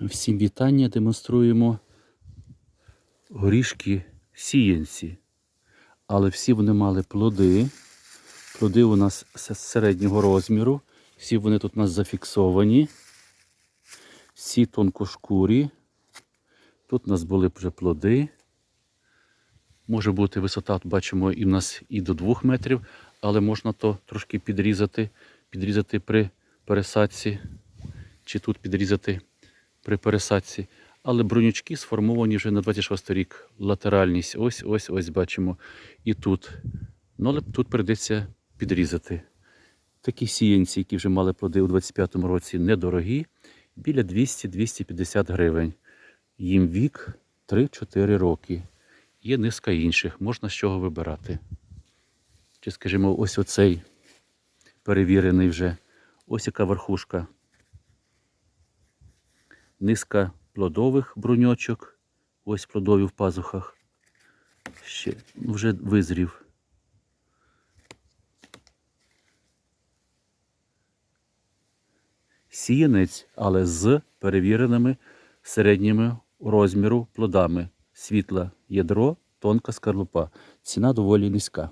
Всім вітання демонструємо горішки сіянці. Але всі вони мали плоди. Плоди у нас середнього розміру. Всі вони тут у нас зафіксовані. Всі тонкошкурі. Тут у нас були вже плоди. Може бути висота, от бачимо, і в нас і до 2 метрів, але можна то трошки підрізати, підрізати при пересадці, чи тут підрізати при пересадці. Але бронючки сформовані вже на 26 рік. Латеральність. Ось, ось, ось бачимо. І тут. Ну, але тут прийдеться підрізати. Такі сіянці, які вже мали плоди у 25-му році, недорогі, біля 200-250 гривень. Їм вік 3-4 роки. Є низка інших, можна з чого вибирати. Чи, скажімо, ось оцей перевірений вже. Ось яка верхушка. Низка плодових бруньочок. Ось плодові в пазухах. Ще вже визрів. Сіянець, але з перевіреними середніми розміру плодами. Світле ядро, тонка скорлупа. Ціна доволі низька.